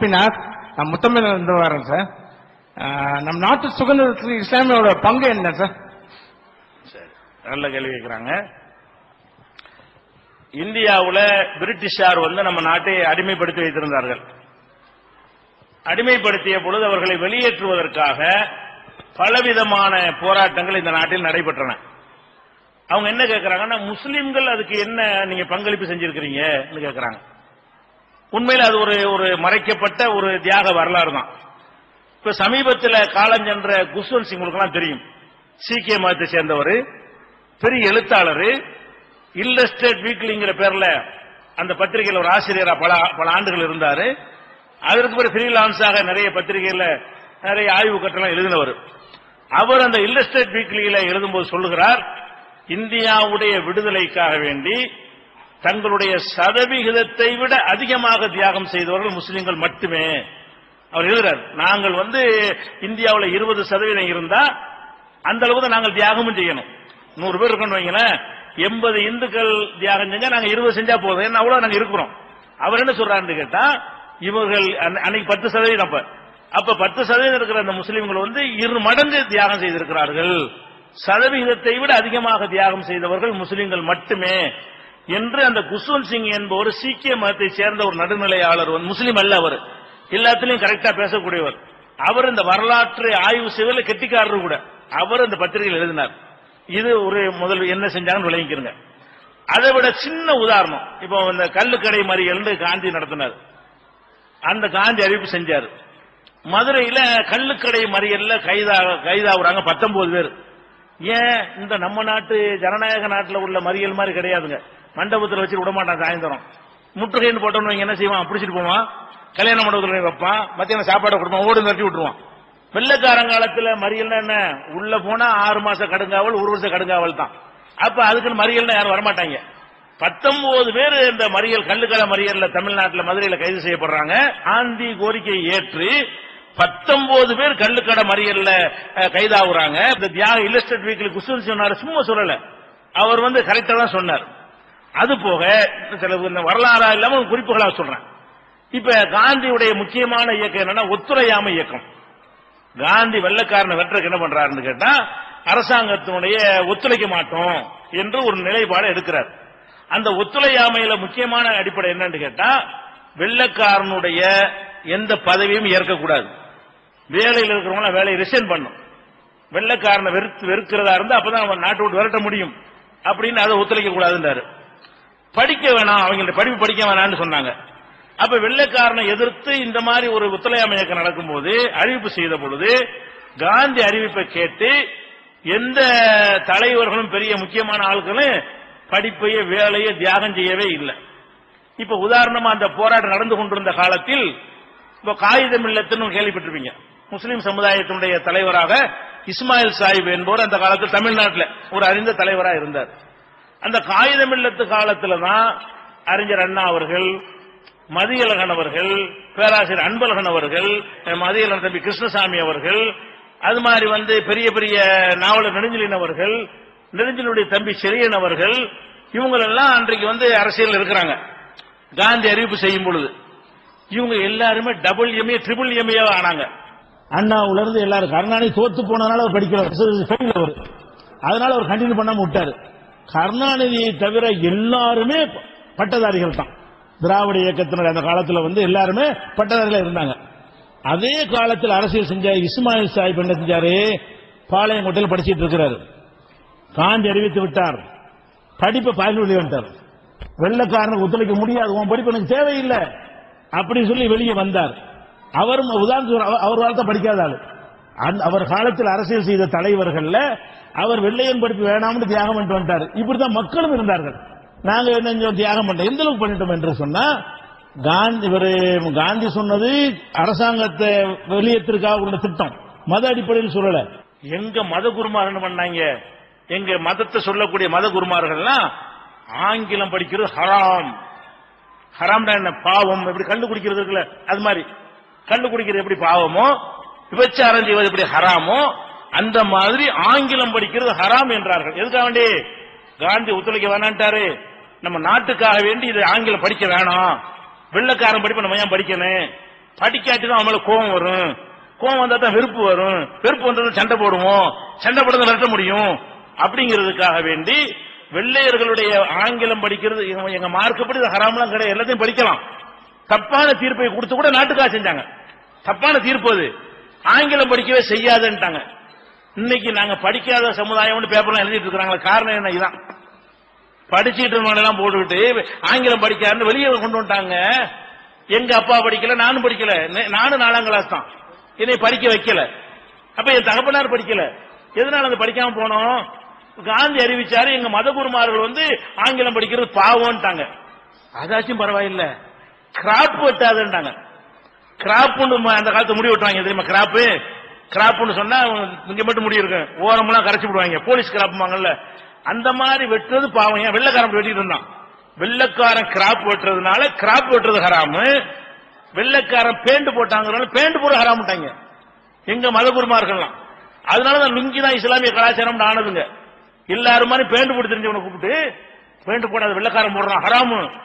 கோபிநாத் நான் முத்தமிழ் இருந்து வரேன் சார் நம் நாட்டு சுதந்திரத்தில் இஸ்லாமியோட பங்கு என்ன சார் சரி நல்ல கேள்வி கேட்கிறாங்க இந்தியாவில் பிரிட்டிஷார் வந்து நம்ம நாட்டை அடிமைப்படுத்தி வைத்திருந்தார்கள். அடிமைப்படுத்திய பொழுது அவர்களை வெளியேற்றுவதற்காக பலவிதமான போராட்டங்கள் இந்த நாட்டில் நடைபெற்றன. அவங்க என்ன கேட்கிறாங்கன்னா முஸ்லிம்கள் அதுக்கு என்ன நீங்க பங்களிப்பு செஞ்சிருக்கிறீங்க கேட்கிறாங்க உண்மையில் அது ஒரு ஒரு மறைக்கப்பட்ட ஒரு தியாக வரலாறு தான். இப்ப சமீபத்தில் காலஞ்சென்ற குஷ்வந்த் சிங் உங்களுக்கெல்லாம் தெரியும். சீக்கிய மதத்தை சேர்ந்தவர் பெரிய எழுத்தாளர் இல்லஸ்டேட் வீக்லிங்கிற பேர்ல அந்த பத்திரிகையில் ஒரு ஆசிரியரா பல பல ஆண்டுகள் இருந்தாரு. அதற்கு பிறகு ஃப்ரீலான்ஸாக நிறைய பத்திரிகையில் நிறைய ஆய்வு கட்டணம் எழுதினவர். அவர் அந்த இல்லஸ்டேட் வீக்லியில் எழுதும்போது சொல்லுகிறார் இந்தியாவுடைய விடுதலைக்காக வேண்டி தங்களுடைய சதவிகிதத்தை விட அதிகமாக தியாகம் செய்தவர்கள் முஸ்லிம்கள் மட்டுமே. அவர் எழுதுறார் நாங்கள் வந்து இந்தியாவில் இருபது சதவீதம் இருந்தா அந்த அளவுக்கு தான் நாங்கள் தியாகமும் செய்யணும். நூறு பேர் இருக்கணும் வைங்களேன் எண்பது இந்துக்கள் தியாகம் செஞ்சா நாங்க இருபது செஞ்சா போதும். என்ன அவ்வளவு நாங்க இருக்கிறோம். அவர் என்ன சொல்றாருன்னு கேட்டா இவர்கள் அன்னைக்கு பத்து சதவீதம் அப்ப. அப்ப பத்து சதவீதம் இருக்கிற அந்த முஸ்லிம்கள் வந்து இரு மடங்கு தியாகம் செய்திருக்கிறார்கள். சதவிகிதத்தை விட அதிகமாக தியாகம் செய்தவர்கள் முஸ்லிம்கள் மட்டுமே. என்று அந்த குஷ்வந்த் சிங் என்பவர் சீக்கிய மதத்தை சேர்ந்த ஒரு நடுநிலையாளர் முஸ்லீம் அல்ல அவர். எல்லாத்திலையும் கரெக்டா பேசக்கூடியவர். அவர் இந்த வரலாற்றை ஆய்வு செய்வதில் கெட்டிக்காரர் கூட. அவர் அந்த பத்திரிகையில் எழுதினார். இது ஒரு முதல் என்ன செஞ்சாங்கன்னு விளங்கிக்கிறங்க அதை விட சின்ன உதாரணம். இப்போ இந்த கல்லுக்கடை மறியல்னு காந்தி நடத்தினார். அந்த காந்தி அறிவிப்பு செஞ்சார். மதுரையில கல்லுக்கடை மறியல்ல கைதா கைதாகுறாங்க பத்தொன்பது பேர். ஏன் இந்த நம்ம நாட்டு ஜனநாயக நாட்டில் உள்ள மறியல் மாதிரி கிடையாதுங்க. மண்டபத்தில் வச்சு விட மாட்டான் சாயந்தரம். முற்றுகைன்னு போட்டோம்னு என்ன செய்வான்? பிடிச்சிட்டு போவான். கல்யாண மண்டபத்தில் வைப்பான். மத்தியானம் சாப்பாடை கொடுப்பான். ஓடு நிறுத்தி விட்டுருவான். வெள்ளக்காரங்காலத்துல மறியல்னா என்ன? உள்ள போனா ஆறு மாசம் கடுங்காவல் ஒரு வருஷம் கடுங்காவல் தான். அப்ப அதுக்குன்னு மறியல்னா யாரும் வரமாட்டாங்க. பத்தொன்பது பேர் இந்த மறியல் கல்லுக்கல மறியல்ல தமிழ்நாட்டில் மதுரையில கைது செய்யப்படுறாங்க. ஆந்தி கோரிக்கையை ஏற்று பத்தொன்பது பேர் கல்லுக்கடை மறியல்ல கைதாகுறாங்க. இந்த தியாக இல்லஸ்டேட் வீக்கில் குஷ்வந்த் சொன்னாரு சும்மா சொல்லல. அவர் வந்து கரெக்டா தான் சொன்னார். அது போக சில இந்த வரலாறா இல்லாம குறிப்புகளா சொல்றேன். இப்ப காந்தியுடைய முக்கியமான இயக்கம் என்னன்னா ஒத்துழையாமை இயக்கம். காந்தி வெள்ளக்காரனை வெட்டுறதுக்கு என்ன பண்றாருன்னு கேட்டா அரசாங்கத்தினுடைய ஒத்துழைக்க மாட்டோம் என்று ஒரு நிலைப்பாடு எடுக்கிறார். அந்த ஒத்துழையாமையில முக்கியமான அடிப்படை என்னன்னு கேட்டா வெள்ளக்காரனுடைய எந்த பதவியும் ஏற்கக்கூடாது. வேலையில் இருக்கிறவங்களாம் வேலையை ரிசைன் பண்ணும். வெள்ளக்காரனை வெறுத்து வெறுக்கிறதா இருந்தா அப்பதான் அவன் நாட்டை விட்டு விரட்ட முடியும். அப்படின்னு அதை ஒத்துழைக்க கூடாதுன்றாரு படிக்க வேணாம் அவங்க படிப்பு படிக்க வேணாம்னு சொன்னாங்க. அப்ப வெள்ளைக்காரனை எதிர்த்து இந்த மாதிரி ஒரு ஒத்துழையாமை இயக்கம் நடக்கும்போது அறிவிப்பு செய்த பொழுது காந்தி அறிவிப்பை கேட்டு எந்த தலைவர்களும் பெரிய முக்கியமான ஆட்களும் படிப்பையே வேலையை தியாகம் செய்யவே இல்லை. இப்ப உதாரணமா அந்த போராட்டம் நடந்து கொண்டிருந்த காலத்தில் இப்ப காகிதம் இல்லத்துன்னு கேள்விப்பட்டிருப்பீங்க. முஸ்லீம் சமுதாயத்தினுடைய தலைவராக இஸ்மாயில் சாஹிப் என்பவர் அந்த காலத்தில் தமிழ்நாட்டில் ஒரு அறிந்த தலைவராக இருந்தார். அந்த காகிதம் இல்லத்து காலத்துல தான் அறிஞர் அண்ணா அவர்கள் மதியழகன் அவர்கள் பேராசிரியர் அன்பழகன் அவர்கள் மதியழகன் தம்பி கிருஷ்ணசாமி அவர்கள் அது மாதிரி வந்து பெரிய பெரிய நாவலர் நெடுஞ்சலின் அவர்கள் நெடுஞ்சலுடைய தம்பி செரியன் அவர்கள் இவங்களெல்லாம் அன்றைக்கு வந்து அரசியல் இருக்கிறாங்க. காந்தி அறிவிப்பு செய்யும் பொழுது. இவங்க எல்லாருமே டபுள் எம்ஏ ட்ரிபிள் எம்ஏ ஆனாங்க. அண்ணாவுல இருந்து எல்லாரும் கருணாநிதி தோத்து போனதுனால அவர் படிக்கிறார் அதனால அவர் கண்டினியூ பண்ணாம விட்டாரு. கருணாநிதியை தவிர எல்லாருமே பட்டதாரிகள் தான். திராவிட இயக்கத்தினர் அந்த காலத்தில் வந்து எல்லாருமே பட்டதாரிகளாக இருந்தாங்க. அதே காலத்தில் அரசியல் செஞ்ச இஸ்மாயில் சாஹிப் என்ன செஞ்சாரு? பாளையங்கோட்டையில் படிச்சிட்டு இருக்கிறாரு. காந்தி அறிவித்து விட்டார். படிப்பை பாய்ந்து வெளியே வந்துட்டார். வெள்ளக்காரனுக்கு ஒத்துழைக்க முடியாது உன் படிப்பு எனக்கு தேவையில்லை அப்படி சொல்லி வெளியே வந்தார். அவரும் உதாரணத்துக்கு அவர் வாழ்த்த வார்த்தை படிக்காத ஆளு. அவர் காலத்தில் அரசியல் செய்த தலைவர்கள்ல அவர் வெள்ளையன் படிப்பு வேணாம்னு தியாகம் பண்ணிட்டு வந்துட்டார். இப்படிதான் மக்களும் இருந்தார்கள். நாங்க என்ன தியாகம் பண்ண எந்த அளவுக்கு பண்ணிட்டோம் என்று சொன்னா காந்தி இவரு காந்தி சொன்னது அரசாங்கத்தை வெளியேற்றிருக்காக உள்ள திட்டம். மத அடிப்படையில் சொல்லல. எங்க மத குருமார் என்ன பண்ணாங்க? எங்க மதத்தை சொல்லக்கூடிய மத குருமார்கள்லாம் ஆங்கிலம் படிக்கிறது ஹராம். ஹராம் என்ன? பாவம். எப்படி கண்டு குடிக்கிறது இருக்குல்ல? அது மாதிரி. கண்டு குடிக்கிறது எப்படி பாவமோ விபச்சாரம் செய்வது எப்படி ஹராமோ அந்த மாதிரி ஆங்கிலம் படிக்கிறது ஹராம் என்றார்கள். எதுக்காக வேண்டி? காந்தி ஒத்துழைக்க வேணான்ட்டாரு. நம்ம நாட்டுக்காக வேண்டி இது ஆங்கிலம் படிக்க வேணாம். வெள்ளக்காரன் படிப்பு நம்ம ஏன் படிக்கணும்? படிக்காட்டி தான் கோபம் வரும். கோபம் வந்தா தான் வெறுப்பு வரும். வெறுப்பு வந்தது தான் சண்டை போடுவோம். சண்டை போடுறத நிறுத்த முடியும். அப்படிங்கிறதுக்காக வேண்டி வெள்ளையர்களுடைய ஆங்கிலம் படிக்கிறது எங்க- மார்க்கப்படி இது ஹராம்லாம் கிடையாது. எல்லாத்தையும் படிக்கலாம். தப்பான தீர்ப்பை கொடுத்து கூட நாட்டுக்காக செஞ்சாங்க. தப்பான தீர்ப்பு அது. ஆங்கிலம் படிக்கவே செய்யாதுன்ட்டாங்க. இன்னைக்கு நாங்க படிக்காத சமுதாயம்னு பேப்பர்லாம் எழுதிட்டு இருக்கிறாங்களா காரணம் என்ன இதுதான்? படிச்சுட்டு இருந்தவனெல்லாம் போட்டுக்கிட்டு ஆங்கிலம் படிக்காருன்னு வெளியே கொண்டு வந்துட்டாங்க. எங்க அப்பா படிக்கல நானும் படிக்கல. நானும் நாலாம் கிளாஸ் தான். என்னை படிக்க வைக்கல. அப்ப என் தகப்பனார் படிக்கல. எதனால அந்த படிக்காம போனோம்? காந்தி அறிவிச்சாரு எங்க மதகுருமார்கள் வந்து ஆங்கிலம் படிக்கிறது பாவம்ட்டாங்க. அதாச்சும் பரவாயில்ல. கிராப் வெட்டாதுன்றாங்க. கிராப் அந்த காலத்தை முடி வெட்டுவாங்க தெரியுமா கிராப்பு கிராப்னு சொன்னா இங்க மட்டும் முடி இருக்கு ஓரமெல்லாம் கரைச்சி விடுவாங்க. போலீஸ் கிராப்மாங்கல்ல அந்த மாதிரி வெட்டுறது பாவம். ஏன் வெள்ளைக்காரன் வெட்டிட்டு இருந்தான். வெள்ளைக்காரன் கிராப் வெட்டுறதுனால கிராப் வெட்டுறது ஹராமு. வெள்ளக்காரன் பேண்ட் போட்டாங்கறதுனால பேண்ட் போட ஹராமுட்டாங்க. எங்க மதகுருமார்கள்லாம். அதனாலதான் லுங்கி தான் இஸ்லாமிய கலாச்சாரம் ஆனதுங்க எல்லாரும் மாதிரி பேண்ட் போட்டு தெரிஞ்சவனை கூப்பிட்டு பேண்ட் போடாத வெள்ளைக்காரன் போடுறான். ஹராமு.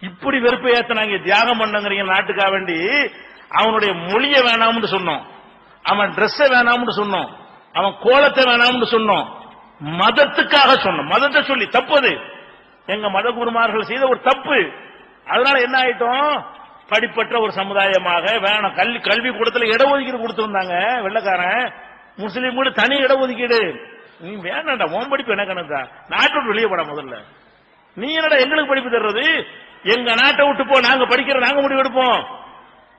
இப்படி வெறுப்பை ஏத்தினாங்க. தியாகம் பண்ணுங்கிறீங்க நாட்டுக்காக வேண்டி. அவனுடைய மொழியை வேணாம்னு சொன்னோம். அவன் ட்ரெஸ்ஸை வேணாம்னு சொன்னோம். அவன் கோலத்தை வேணாம்னு சொன்னோம். மதத்துக்காக சொன்னோம். மதத்தை சொல்லி தப்பு அது எங்க மத குருமார்கள் செய்த ஒரு தப்பு. அதனால என்ன ஆயிட்டோம்? படிப்பற்ற ஒரு சமுதாயமாக வேணாம் கல்வி கல்வி கூடத்துல இடஒதுக்கீடு கொடுத்திருந்தாங்க வெள்ளக்காரன். முஸ்லீம் கூட தனி இடஒதுக்கீடு. நீ வேணாண்டா உன் படிப்பு என்ன கணக்கா நாட்டை விட்டு வெளியே போட முதல்ல. நீ என்னடா எங்களுக்கு படிப்பு தர்றது? எங்க நாட்டை விட்டு போ நாங்க படிக்கிற நாங்க முடிவு எடுப்போம்.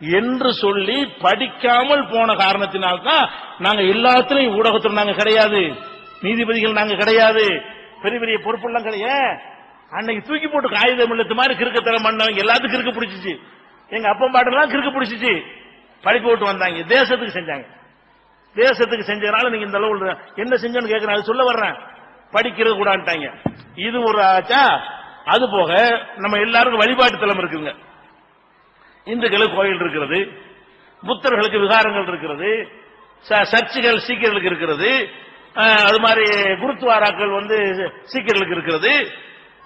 என்று சொல்லி படிக்காமல் போன காரணத்தினால்தான் நாங்க எல்லாத்திலையும் ஊடகத்தில் நாங்க கிடையாது. நீதிபதிகள் நாங்க கிடையாது. பெரிய பெரிய பொறுப்பெல்லாம் கிடையாது. அன்னைக்கு தூக்கி போட்டு காகிதம் இல்லத்து மாதிரி கிறுக்கத்தனம் பண்ணவங்க எல்லாத்துக்கும் கிறுக்க பிடிச்சிச்சு. எங்க அப்பா பாட்டெல்லாம் கிறுக்க பிடிச்சிச்சு. படிப்பு விட்டு வந்தாங்க. தேசத்துக்கு செஞ்சாங்க. தேசத்துக்கு செஞ்சதுனால நீங்க இந்த அளவு என்ன செஞ்சோன்னு கேட்கிறேன் அது சொல்ல வர்றேன். படிக்கிறது கூடான்ட்டாங்க. இது ஒரு ஆச்சா? அது போக நம்ம எல்லாருக்கும் வழிபாட்டு தலம் இருக்குங்க. இந்துக்களுக்கு கோயில் இருக்கிறது புத்தர்களுக்கு விகாரங்கள் இருக்கிறது ச- சர்ச்சுகள் சீக்கியர்களுக்கு இருக்கிறது அது மாதிரி குருத்வாராக்கள் வந்து சீக்கியர்களுக்கு இருக்கிறது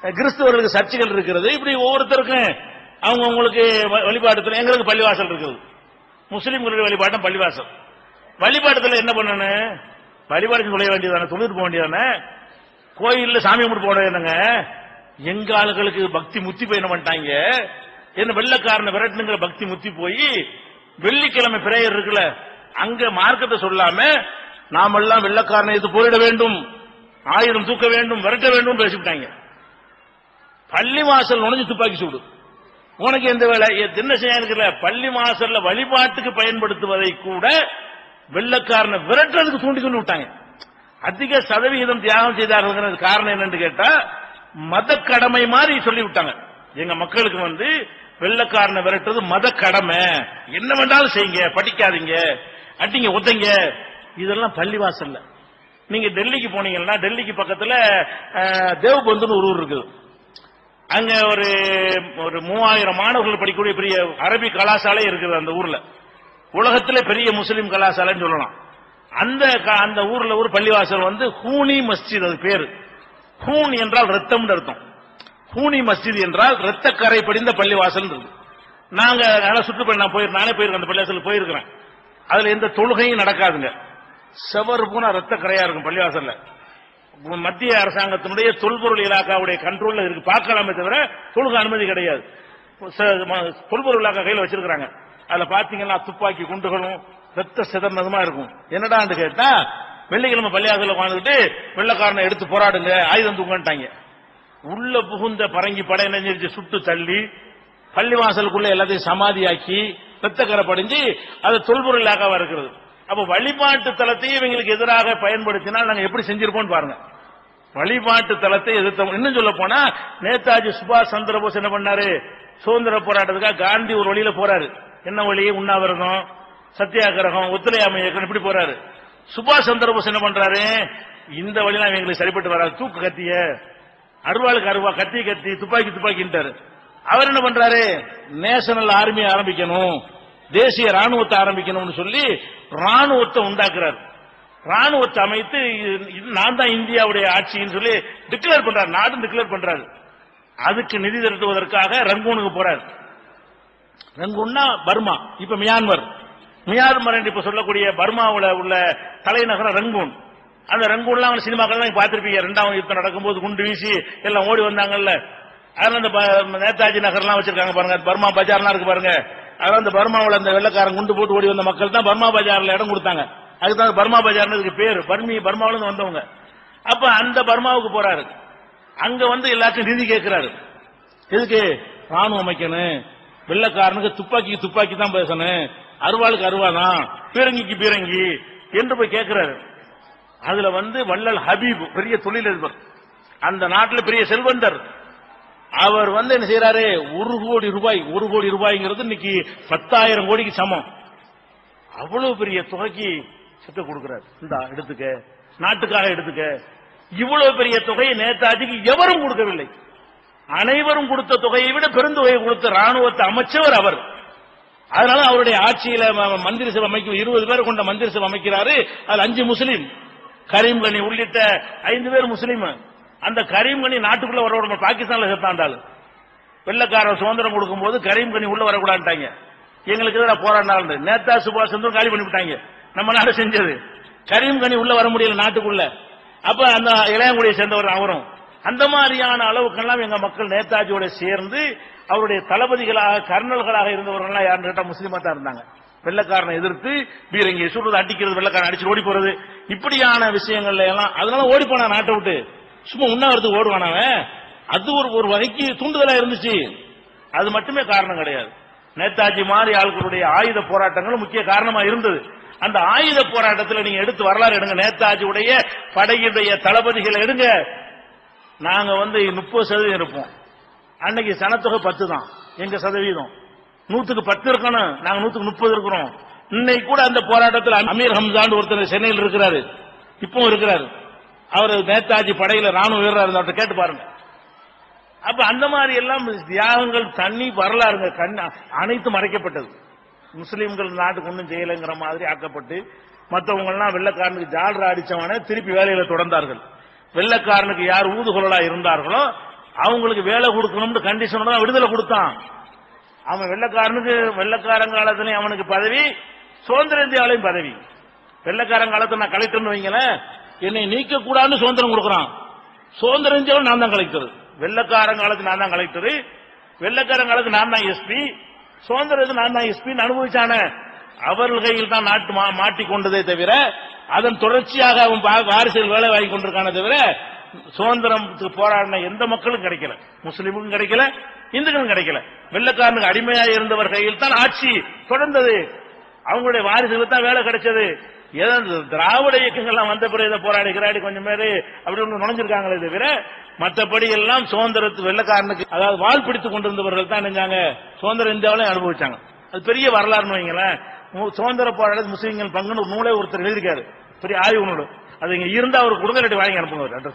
கிறிஸ்தவர்களுக்கு சர்ச்சுகள் இருக்கிறது இப்படி ஒவ்வொருத்தருக்கும் அவங்க உங்களுக்கு வழிபாட்டுல எங்களுக்கு பள்ளிவாசல் இருக்குது. முஸ்லீம்களுடைய வழிபாட்டம் பள்ளிவாசல். வழிபாட்டத்தில் என்ன பண்ணணும் வழிபாடுக்கு நுழைய வேண்டியதானே தொழில் போக வேண்டியதானே கோயில்ல சாமி கும்பிட்டு போட என்னங்க? எங்க ஆளுகளுக்கு பக்தி முத்தி போய் என்ன பண்ணிட்டாங்க? என்ன வெள்ளக்காரனை விரட்டணுங்கிற பக்தி முத்தி போய் வெள்ளிக்கிழமை பிரேயர் இருக்குல்ல அங்க மார்க்கத்தை சொல்லாம நாமெல்லாம் வெள்ளக்காரனை இது போயிட வேண்டும் ஆயிரம் தூக்க வேண்டும் விரட்ட வேண்டும் பேசிவிட்டாங்க. பள்ளி வாசல் நுழைஞ்சு துப்பாக்கி சூடு. உனக்கு எந்த வேலை? என்ன செய்ய பள்ளி வாசல்ல வழிபாட்டுக்கு பயன்படுத்துவதை கூட வெள்ளக்காரனை விரட்டுறதுக்கு தூண்டி கொண்டு விட்டாங்க. அதிக சதவிகிதம் தியாகம் செய்தார்கள் காரணம் என்னன்னு கேட்டா மத கடமை மாதிரி சொல்லிவிட்டாங்க. எங்க மக்களுக்கு வந்து வெள்ளக்காரனை விரட்டுறது மத கடமை. என்ன வேண்டாலும் செய்யுங்க படிக்காதீங்க அட்டிங்க ஒத்தைங்க இதெல்லாம் பள்ளிவாசல்ல. நீங்க டெல்லிக்கு போனீங்கன்னா டெல்லிக்கு பக்கத்துல அஹ், தேவ்பந்துன்னு ஒரு ஊர் இருக்குது. அங்க ஒரு ஒரு மூவாயிரம் மாணவர்கள் படிக்கக்கூடிய பெரிய அரபி கலாசாலை இருக்குது அந்த ஊர்ல. உலகத்திலே பெரிய முஸ்லீம் கலாசாலைன்னு சொல்லலாம். அந்த அந்த ஊர்ல ஒரு பள்ளிவாசல் வந்து ஹூனி மஸ்ஜித் அது பேரு. ஹூன் என்றால் ரத்தம் அர்த்தம். பூனி மஸ்ஜித் என்றால் ரத்த கரை படிந்த பள்ளிவாசல் இருக்கு நாங்க நல்லா சுற்றுப்பயணம் நான் போய் நானே போயிருக்கேன் அந்த பள்ளிவாசல் போயிருக்கிறேன். அதுல எந்த தொழுகையும் நடக்காதுங்க. செவர் பூனா ரத்த கரையா இருக்கும் பள்ளிவாசல்ல. மத்திய அரசாங்கத்தினுடைய தொல்பொருள் இலாக்காவுடைய கண்ட்ரோல்ல இருக்கு. பார்க்கலாமே தவிர தொழுகை அனுமதி கிடையாது. ச- தொல்பொருள் இலாக்கா கையில் வச்சிருக்கிறாங்க. அதுல பாத்தீங்கன்னா துப்பாக்கி குண்டுகளும் ரத்த சிதறனதுமா இருக்கும். என்னடான்னு கேட்டா வெள்ளிக்கிழமை பள்ளியாசல உட்காந்துட்டு வெள்ளக்காரனை எடுத்து போராடுங்க ஆயுதம் தூங்கன்ட்டாங்க. உள்ள புகுந்த பரங்கி படை என்ன சுட்டு தள்ளி பள்ளிவாசலுக்குள்ள எல்லாத்தையும் சமாதியாக்கி பெத்தக்கரை படிஞ்சு அது தொல்பொருளாக இருக்கிறது. அப்ப வழிபாட்டு தலத்தையும் இவங்களுக்கு எதிராக பயன்படுத்தினால் நாங்க எப்படி செஞ்சிருப்போம் பாருங்க. வழிபாட்டு தலத்தை எதிர்த்த இன்னும் சொல்ல போனா நேதாஜி சுபாஷ் சந்திர போஸ் என்ன பண்ணாரு? சுதந்திர போராட்டத்துக்காக காந்தி ஒரு வழியில போறாரு. என்ன வழி? உண்ணாவிரதம் சத்தியாகிரகம் ஒத்துழையாமை இயக்கம் இப்படி போறாரு. சுபாஷ் சந்திர போஸ் என்ன பண்றாரு? இந்த வழிலாம் எங்களுக்கு சரிப்பட்டு வராது. தூக்கு கத்திய. அருவாளுக்கு அருவா கத்தி கத்தி துப்பாக்கி துப்பாக்கின்ட்டாரு. அவர் என்ன பண்றாரு? நேஷனல் ஆர்மி ஆரம்பிக்கணும் தேசிய ராணுவத்தை ஆரம்பிக்கணும்னு சொல்லி ராணுவத்தை உண்டாக்குறாரு. ராணுவத்தை அமைத்து இது- இது நான் தான் இந்தியாவுடைய ஆட்சின்னு சொல்லி டிக்ளேர் பண்றாரு. நாடும் டிக்ளேர் பண்றாரு. அதுக்கு நிதி திரட்டுவதற்காக ரங்கூனுக்கு போறாரு. ரங்கூன்னா பர்மா இப்ப மியான்மர். மியான்மர் என்று இப்ப சொல்லக்கூடிய பர்மாவில் உள்ள தலைநகரம் ரங்கூன். அந்த ரங்கூன்லாம் அவங்க சினிமாக்கள்லாம் நீங்க பார்த்திருப்பீங்க. ரெண்டாவது யுத்தம் நடக்கும்போது குண்டு வீசி எல்லாம் ஓடி வந்தாங்கல்ல. அதனால அந்த ப- நேதாஜி நகர்லாம் வச்சிருக்காங்க பாருங்க. பர்மா பஜார்லாம் இருக்கு பாருங்க. அதனால அந்த பர்மாவில் அந்த வெள்ளக்காரன் குண்டு போட்டு ஓடி வந்த மக்கள் தான் பர்மா பஜார்ல இடம் கொடுத்தாங்க. அதுக்கு தான் பர்மா பஜார்னு இதுக்கு பேர். பர்மி பர்மாவில இருந்து வந்தவங்க. அப்ப அந்த பர்மாவுக்கு போறாரு. அங்க வந்து எல்லாத்தையும் நிதி கேட்கிறாரு. எதுக்கு? ராணுவம் அமைக்கணும். வெள்ளக்காரனுக்கு துப்பாக்கிக்கு துப்பாக்கி தான் பேசணும். அருவாளுக்கு அருவா தான். பீரங்கிக்கு பீரங்கி என்று போய் கேட்கிறாரு. அதுல வந்து வள்ளல் ஹபீப் பெரிய தொழிலதிபர். அந்த நாட்டில் பெரிய செல்வந்தர். அவர் வந்து என்ன செய்யறாரு ஒரு கோடி ரூபாய் ஒரு கோடி ரூபாய்ங்கிறது இன்னைக்கு பத்தாயிரம் கோடிக்கு சமம். அவ்வளவு பெரிய தொகைக்கு சித்த கொடுக்கிறார். இந்தா எடுத்துக்க. நாட்டுக்காக எடுத்துக்க. இவ்வளவு பெரிய தொகையை நேதாஜிக்கு எவரும் கொடுக்கவில்லை. அனைவரும் கொடுத்த தொகையை விட பெருந்தொகையை கொடுத்த ராணுவத்தை அமைச்சவர் அவர். அதனால அவருடைய ஆட்சியில ம- மந்திரி சபை அமைக்கும் இருபது பேர் கொண்ட மந்திரி சபை அமைக்கிறாரு. அது அஞ்சு முஸ்லீம். கரீம்கனி உள்ளிட்ட ஐந்து பேர் முஸ்லீம். அந்த கரீம்கனி நாட்டுக்குள்ள வர பாகிஸ்தான்ல செத்தாண்டாள் வெள்ளக்கார சுதந்திரம் கொடுக்கும் போது கரீம்கனி உள்ள வரக்கூடாதுட்டாங்க எங்களுக்கு எதிராக போராடினாள் நேதா சுபாஷ் சந்திரன் காலி பண்ணிவிட்டாங்க. நம்ம நாடு செஞ்சது. கரீம்கனி உள்ள வர முடியல நாட்டுக்குள்ள. அப்ப அந்த இளையங்குடியை சேர்ந்தவர் அவரும். அந்த மாதிரியான அளவுக்கெல்லாம் எங்க மக்கள் நேதாஜியோட சேர்ந்து அவருடைய தளபதிகளாக கர்னல்களாக இருந்தவர்கள்லாம் யாருன்னு கேட்டா முஸ்லீமா தான் இருந்தாங்க. வெள்ளக்காரனை எதிர்த்து பீரங்கியை சுடுறது அடிக்கிறது வெள்ளக்காரன் அடிச்சு ஓடி போறது. இப்படியான விஷயங்கள்ல எல்லாம் அதனால ஓடி போனா நாட்டை விட்டு. சும்மா உண்ணாவிரத்துக்கு ஓடுவான் அவன். அது ஒரு ஒரு வகைக்கு தூண்டுதலா இருந்துச்சு. அது மட்டுமே காரணம் கிடையாது. நேதாஜி மாதிரி ஆள்களுடைய ஆயுத போராட்டங்களும் முக்கிய காரணமா இருந்தது. அந்த ஆயுத போராட்டத்தில் நீங்க எடுத்து வரலாறு எடுங்க. நேதாஜியுடைய படையுடைய தளபதிகளை எடுங்க. நாங்க வந்து முப்பது சதவீதம் இருப்போம் அன்னைக்கு சனத்தொகை பத்து தான் எங்க சதவீதம்? நூத்துக்கு பத்து இருக்கணும் நாங்க நூத்துக்கு முப்பது இருக்கிறோம். இன்னைக்கு கூட அந்த போராட்டத்தில் அமீர் ஹம்சான் ஒருத்தர் சென்னையில் இருக்கிறாரு. இப்பவும் இருக்கிறாரு. அவர் நேதாஜி படையில ராணுவ வீரரா இருந்தவர்கிட்ட கேட்டு பாருங்க. அப்ப அந்த மாதிரி எல்லாம் தியாகங்கள் தண்ணி வரலாறுங்க கண் அனைத்து மறைக்கப்பட்டது. முஸ்லீம்கள் நாட்டுக்கு ஒன்றும் செய்யலைங்கிற மாதிரி ஆக்கப்பட்டு மற்றவங்கள்லாம் வெள்ளக்காரனுக்கு ஜால்ரா அடிச்சவனே திருப்பி வேலையில தொடர்ந்தார்கள். வெள்ளக்காரனுக்கு யார் ஊதுகுழலா இருந்தார்களோ அவங்களுக்கு வேலை கொடுக்கணும்னு கண்டிஷனோட விடுதலை கொடுத்தான். அவன் வெள்ளக்காரனுக்கு வெள்ளக்காரன் காலத்துலயும் அவனுக்கு பதவி சுதந்திர இந்தியாவிலையும் பதவி. வெள்ளக்காரன் காலத்துல நான் கலெக்டர்னு வைங்களேன் என்னை நீக்க கூடாதுன்னு சுதந்திரம் கொடுக்குறான். சுதந்திர இந்தியாவில் நான் தான் கலெக்டர். வெள்ளக்காரன் காலத்து நான் தான் கலெக்டர். வெள்ளக்காரன் காலத்து நான் தான் எஸ்பி. சுதந்திரத்துக்கு நான் தான் எஸ்பி அனுபவிச்சான. அவர்கள் கையில் தான் நாட்டு மா- மாட்டிக்கொண்டதே தவிர அதன் தொடர்ச்சியாக அவன் வாரிசுகள் வேலை வாங்கி கொண்டிருக்கானே தவிர சுதந்திரத்துக்கு போராடின எந்த மக்களும் கிடைக்கல. முஸ்லீமுக்கும் கிடைக்கல. இந்துக்களும் கிடைக்கல. வெள்ளக்காரனுக்கு அடிமையாக இருந்தவர் கையில் தான் ஆட்சி தொடர்ந்தது. அவங்களுடைய வாரிசுகளுக்கு தான் வேலை கிடைச்சது. ஏதோ இந்த திராவிட இயக்கங்கள்லாம் வந்த பிறகு இதை போராடி கிராடி கொஞ்சம் பேரு அப்படி ஒன்று நுழைஞ்சிருக்காங்களே தவிர மற்றபடி எல்லாம் சுதந்திரத்து வெள்ளக்காரனுக்கு அதாவது வால் பிடித்துக் கொண்டிருந்தவர்கள் தான் நினைஞ்சாங்க. சுதந்திர இந்தியாவிலையும் அனுபவிச்சாங்க. அது பெரிய வரலாறுன்னு வைங்களேன். சுதந்திர போராட்ட முஸ்லீம்கள் பங்குன்னு ஒரு நூலே ஒருத்தர் எழுதியிருக்காரு. பெரிய ஆய்வு நூல். அது இங்க இருந்தா அவர் கொடுங்க வாங்கி அனுப்புங்க அட்ரஸ்